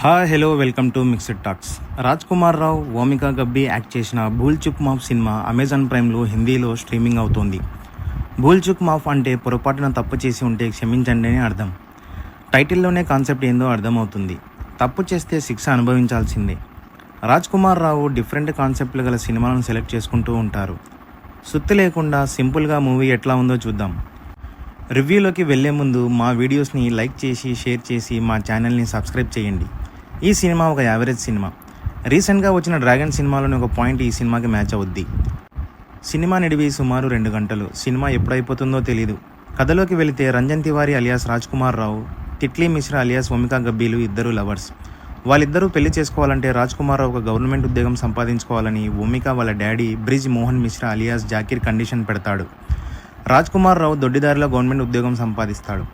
Hi hello welcome to mixed talks Raj Kumar Rao Wamiqa Gabbi act చేసిన భూల్ చుక్ మాఫ్ cinema Amazon ప్రైమ్లో హిందీలో streaming అవుతోంది. భూల్ చుక్ మాఫ్ అంటే పొరపాటున తప్పు చేసి ఉంటే క్షమించండి అని అర్థం. టైటిల్లోనే కాన్సెప్ట్ ఏందో అర్థమవుతుంది. తప్పు చేస్తే శిక్ష అనుభవించాల్సిందే. రాజ్ కుమార్ రావు డిఫరెంట్ కాన్సెప్ట్లు గల సినిమాలను సెలెక్ట్ చేసుకుంటూ ఉంటారు. సుత్తి లేకుండా సింపుల్గా మూవీ ఎట్లా ఉందో చూద్దాం. రివ్యూలోకి వెళ్ళే ముందు మా వీడియోస్ని లైక్ చేసి షేర్ చేసి మా ఛానల్ని సబ్స్క్రైబ్ చేయండి. ఈ సినిమా ఒక యావరేజ్ సినిమా. రీసెంట్గా వచ్చిన డ్రాగన్ సినిమాలోని ఒక పాయింట్ ఈ సినిమాకి మ్యాచ్ అవుద్ది. సినిమా నిడివి సుమారు రెండు గంటలు. సినిమా ఎప్పుడైపోతుందో తెలియదు కథలోకి వెళితే రంజన్ తివారి అలియాస్ రాజ్ కుమార్ రావు తిట్లీ మిశ్రా అలియాస్ ఓమికా గబ్బీలు ఇద్దరు లవర్స్. వాళ్ళిద్దరూ పెళ్ళి చేసుకోవాలంటే రాజ్ కుమార్ రావు ఒక గవర్నమెంట్ ఉద్యోగం సంపాదించుకోవాలని ఓమికా వాళ్ళ daddy Brij Mohan Mishra alias Zakir condition పెడతాడు. రాజ్ కుమార్ రావు దొడ్డిదారిలో గవర్నమెంట్ ఉద్యోగం సంపాదిస్తాడు.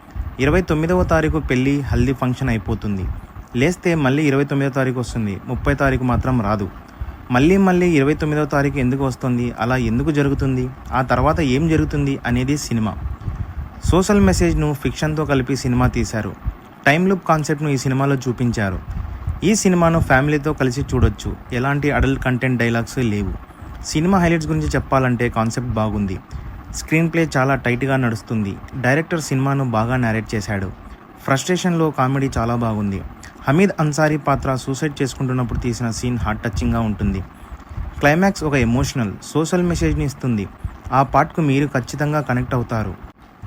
ఇరవై తొమ్మిదవ తారీఖు పెళ్ళి హల్దీ ఫంక్షన్ అయిపోతుంది. లేస్తే మళ్ళీ ఇరవై తొమ్మిదో తారీఖు వస్తుంది. ముప్పై తారీఖు మాత్రం రాదు. మళ్ళీ మళ్ళీ ఇరవై తొమ్మిదవ తారీఖు ఎందుకు వస్తుంది? అలా ఎందుకు జరుగుతుంది? ఆ తర్వాత ఏం జరుగుతుంది అనేది సినిమా. సోషల్ మెసేజ్ను ఫిక్షన్తో కలిపి సినిమా తీశారు. టైం లూప్ కాన్సెప్ట్ను ఈ సినిమాలో చూపించారు. ఈ సినిమాను ఫ్యామిలీతో కలిసి చూడొచ్చు. ఎలాంటి అడల్ట్ కంటెంట్ డైలాగ్స్ లేవు. సినిమా హైలైట్స్ గురించి చెప్పాలంటే కాన్సెప్ట్ బాగుంది. స్క్రీన్ ప్లే చాలా టైట్గా నడుస్తుంది. డైరెక్టర్ సినిమాను బాగా నేరేట్ చేశాడు. ఫ్రస్ట్రేషన్లో కామెడీ చాలా బాగుంది. హమీద్ అన్సారీ పాత్ర సూసైడ్ చేసుకుంటున్నప్పుడు తీసిన సీన్ హార్ట్ టచింగ్గా ఉంటుంది. క్లైమాక్స్ ఒక ఎమోషనల్ సోషల్ మెసేజ్ని ఇస్తుంది. ఆ పార్ట్కు మీరు ఖచ్చితంగా కనెక్ట్ అవుతారు.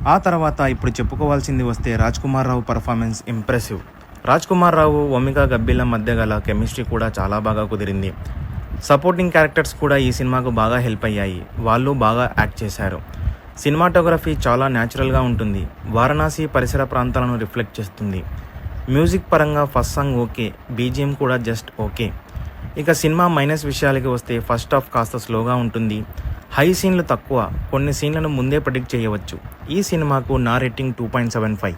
ఆ తర్వాత ఇప్పుడు చెప్పుకోవాల్సింది వస్తే రాజ్ కుమార్ రావు పర్ఫార్మెన్స్ ఇంప్రెసివ్. రాజ్ కుమార్ రావు ఒమిగా గబ్బిల మధ్య గల కెమిస్ట్రీ కూడా చాలా బాగా కుదిరింది. సపోర్టింగ్ క్యారెక్టర్స్ కూడా ఈ సినిమాకు బాగా హెల్ప్ అయ్యాయి. వాళ్ళు బాగా యాక్ట్ చేశారు. సినిమాటోగ్రఫీ చాలా న్యాచురల్గా ఉంటుంది. వారణాసి పరిసర ప్రాంతాలను రిఫ్లెక్ట్ చేస్తుంది. మ్యూజిక్ పరంగా ఫస్ట్ సాంగ్ ఓకే బీజిఎం కూడా జస్ట్ ఓకే. ఇక సినిమా మైనస్ విషయాలకి వస్తే ఫస్ట్ హాఫ్ కాస్త స్లోగా ఉంటుంది. హై సీన్లు తక్కువ కొన్ని సీన్లను ముందే ప్రెడిక్ట్ చేయవచ్చు. ఈ సినిమాకు నా rating two point seven five.